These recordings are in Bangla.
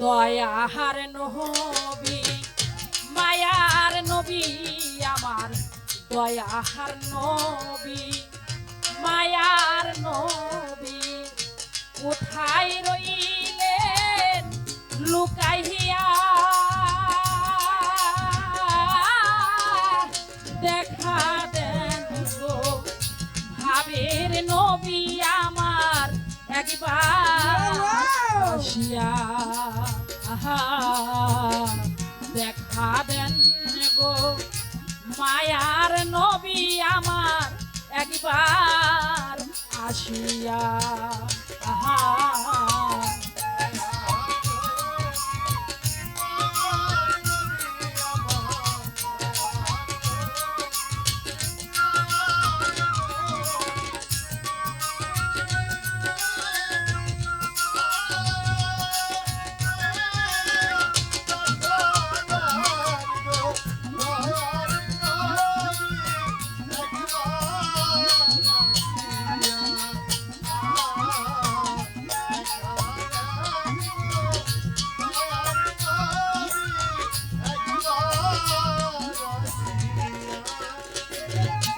দয়াহার নবী মায়ার নবী আমার দয়াহার নবী মায়ার নবী কোথায় রইলেন লুকাইয়া একবার আসিয়া আহা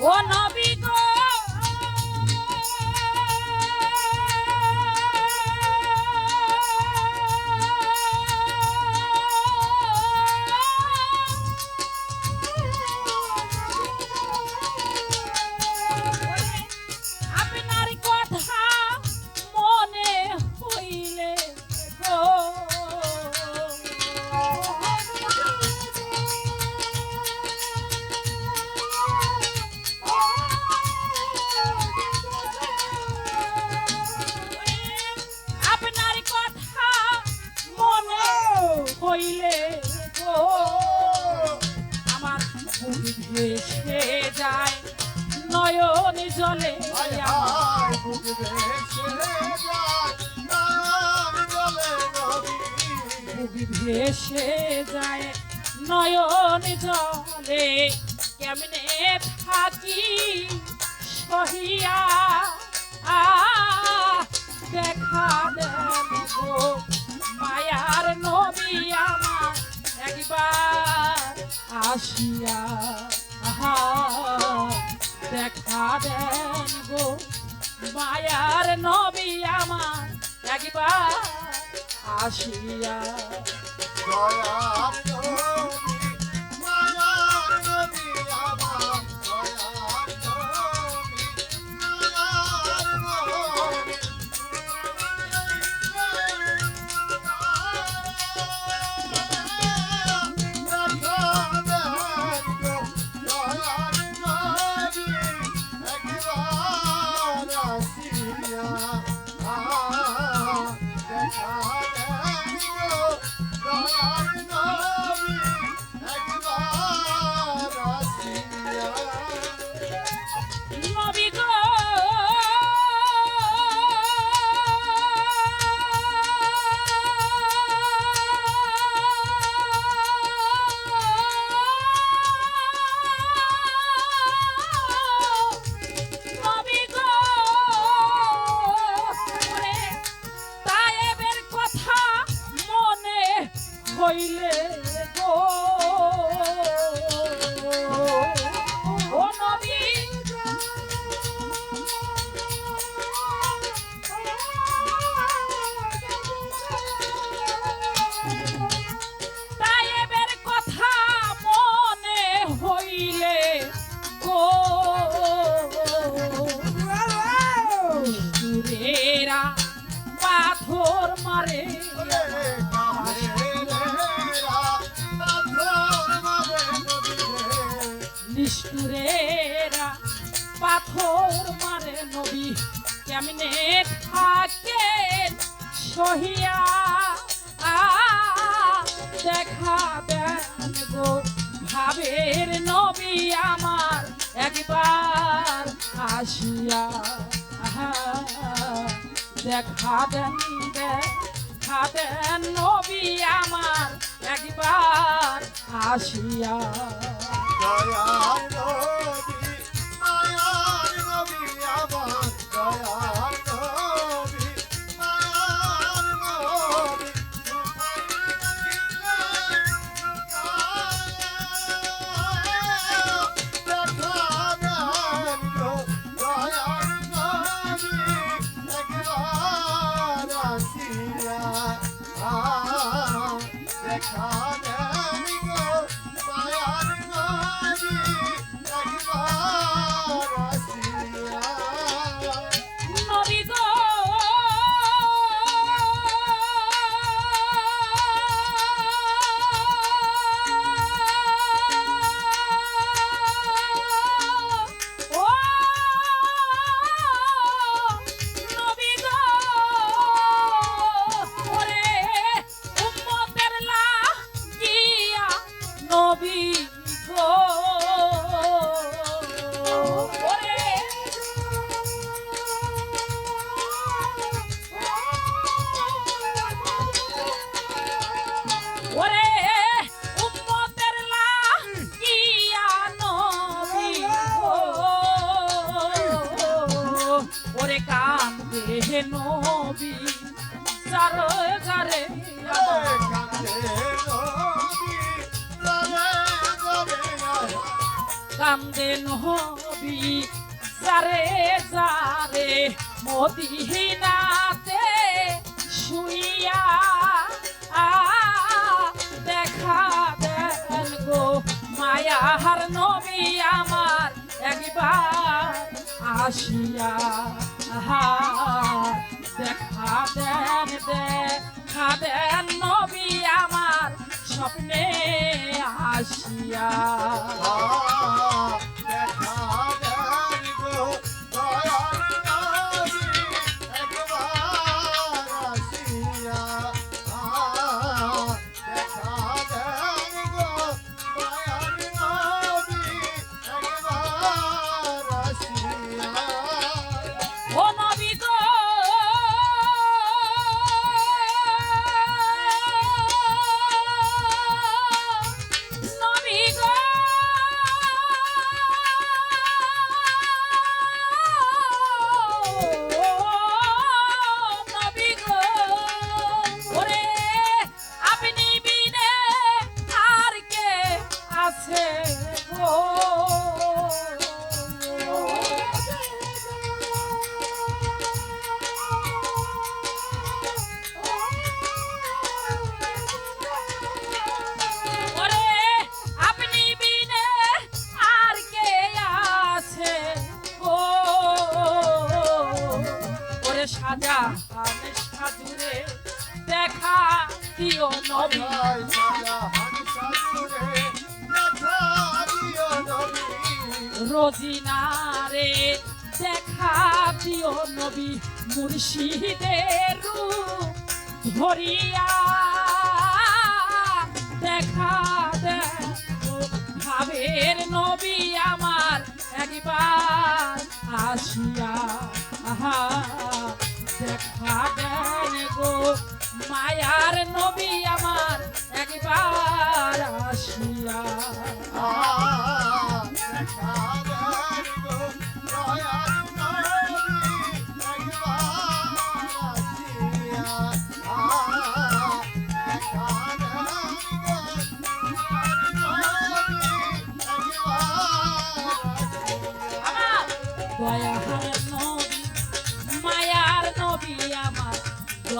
ও নবী নয়ন জলে ভেসে যায় নয়ন জলে কেমনে থাকি সহিয়া? দেখা মায়ার নবী আমার। একবার আসিয়া দেন গো। মায়ার নবী আমার একবার আসিয়া নবী নিষ্ঠুরেরা পাথর মারে নবী, কেমনে থাকে সহিয়া? আ দেখা গো ভাবের নবী আমার একবার আসিয়া। দেখা দেন দেখা দেন নবী আমার একবার আসিয়া। কান্দে নবী যারে যারে মদিনাতে শুইয়া দেখা দেন গো মায়ার নবী আমার একবার আসিয়া। দেন নবী আমার স্বপ্নে আসিয়া। আছে গো ওরে আপনি বিনে আর কে আছে ও ওরে সাজা আমি সাজুরে রোজিনারে দেখা দিও নবী মুর্শিদের রূপ ধরিয়া। দেখা ভাবের নবী আমার একবার আসিয়া। আহা, দেখা দেন গো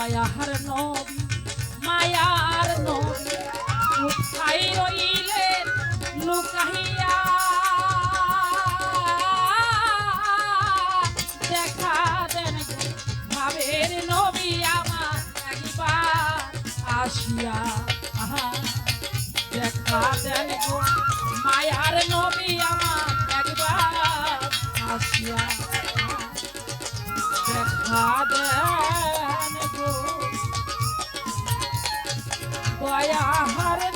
দয়াহার নবী, মায়ার নবী, উঠাই রইলেন লুকাইয়া দেখা দেন ভাবের নবী আমার একবার আসিয়া। আহা, দেখা দেন মায়ার নবী আমার একবার আসিয়া। দেখা দেন গো দয়াহার